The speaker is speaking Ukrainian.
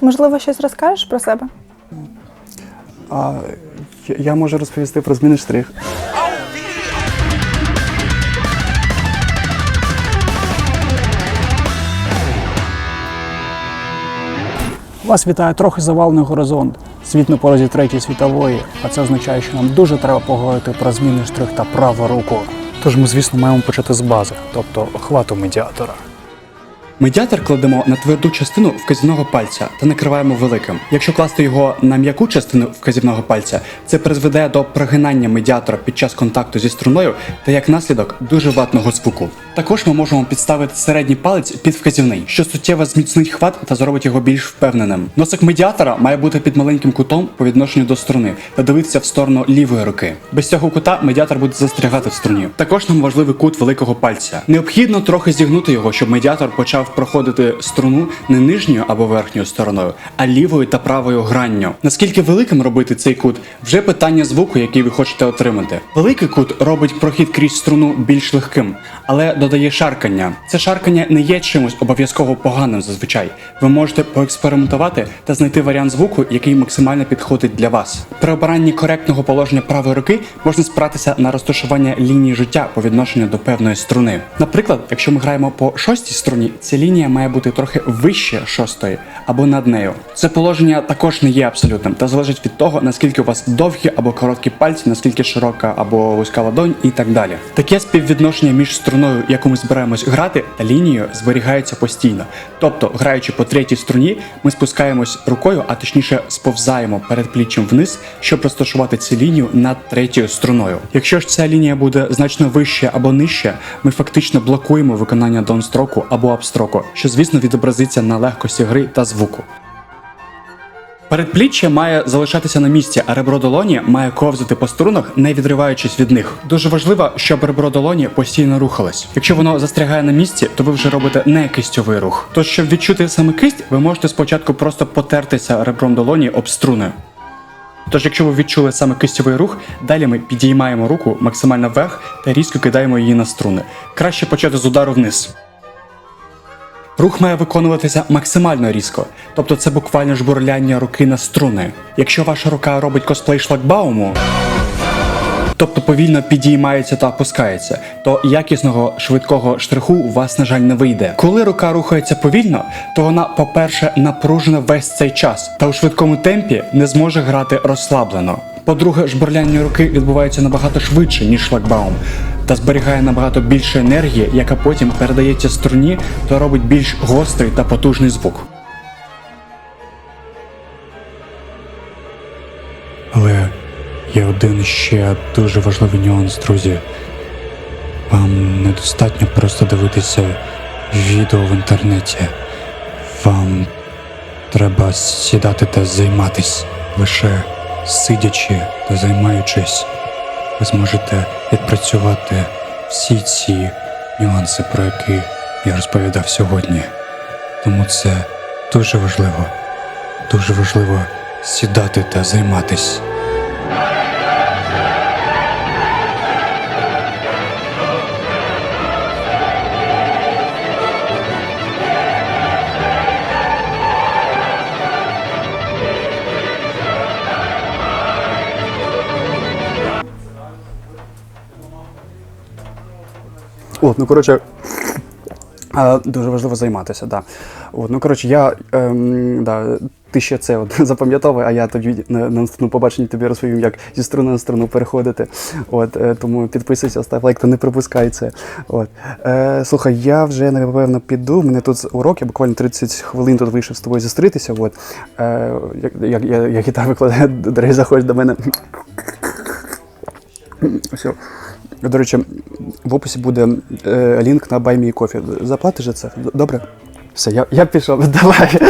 Можливо, щось розкажеш про себе? А я, я можу розповісти про зміни штрих. Вас вітає трохи завалений горизонт. Світ на порозі третьої світової, а це означає, що нам дуже треба поговорити про зміни штрих та праву руку. Тож ми, звісно, маємо почати з бази, тобто хвату медіатора. Медіатор кладемо на тверду частину вказівного пальця та накриваємо великим. Якщо класти його на м'яку частину вказівного пальця, це призведе до прогинання медіатора під час контакту зі струною та як наслідок дуже ватного звуку. Також ми можемо підставити середній палець під вказівний, що суттєво зміцнить хват та зробить його більш впевненим. Носик медіатора має бути під маленьким кутом по відношенню до струни та дивитися в сторону лівої руки. Без цього кута медіатор буде застрягати в струні. Також нам важливий кут великого пальця. Необхідно трохи зігнути його, щоб медіатор почав проходити струну не нижньою або верхньою стороною, а лівою та правою гранню. Наскільки великим робити цей кут, вже питання звуку, який ви хочете отримати. Великий кут робить прохід крізь струну більш легким, але додає шаркання. Це шаркання не є чимось обов'язково поганим зазвичай. Ви можете поекспериментувати та знайти варіант звуку, який максимально підходить для вас. При обиранні коректного положення правої руки можна спиратися на розташування лінії життя по відношенню до певної струни. Наприклад, якщо ми граємо по шостій струні, ця лінія має бути трохи вище шостої або над нею. Це положення також не є абсолютним та залежить від того, наскільки у вас довгі або короткі пальці, наскільки широка або вузька ладонь і так далі. Таке співвідношення між струною, яку ми збираємось грати, та лінією зберігається постійно. Тобто, граючи по третій струні, ми спускаємось рукою, а точніше сповзаємо перед пліччям вниз, щоб розташувати цю лінію над третьою струною. Якщо ж ця лінія буде значно вище або нижче, ми фактично блокуємо виконання даунстроку або апстроку, що звісно відобразиться на легкості гри та звуку. Передпліччя має залишатися на місці, а ребро долоні має ковзати по струнах, не відриваючись від них. Дуже важливо, щоб ребро долоні постійно рухалось. Якщо воно застрягає на місці, то ви вже робите не кистьовий рух. Тож, щоб відчути саме кисть, ви можете спочатку просто потертися ребром долоні об струни. Тож, якщо ви відчули саме кистьовий рух, далі ми підіймаємо руку максимально вверх та різко кидаємо її на струни. Краще почати з удару вниз. Рух має виконуватися максимально різко, тобто це буквально жбурляння руки на струни. Якщо ваша рука робить косплей шлагбауму, тобто повільно підіймається та опускається, то якісного швидкого штриху у вас, на жаль, не вийде. Коли рука рухається повільно, то вона, по-перше, напружена весь цей час та у швидкому темпі не зможе грати розслаблено. По-друге, жбурляння руки відбувається набагато швидше, ніж шлагбаум, та зберігає набагато більше енергії, яка потім передається струні та робить більш гострий та потужний звук. Але є один ще дуже важливий нюанс, друзі. Вам недостатньо просто дивитися відео в інтернеті. Вам треба сідати та займатись. Лише сидячи та займаючись, ви зможете відпрацювати всі ці нюанси, про які я розповідав сьогодні. Тому це дуже важливо. Дуже важливо сідати та займатись. От, ну коротше, дуже важливо займатися, да. От, ну коротше, я ем, да, ти ще це от, запам'ятовуй, а я тоді на, на наступному побаченні тобі розповім, як зі струни на струну переходити. От, е, тому підписуйся, став лайк, та не пропускай це. От. Е, слухай, я вже напевно піду. Мене тут урок, я буквально 30 хвилин тут вийшов з тобою зустрітися. От. Е, як, як, я, я гітару викладаю, до речі, заходь до мене. Все. До речі, в описі буде е, лінк на Buy Me Coffee. Заплатиш за це? Добре? Все, я, я пішов. Давай.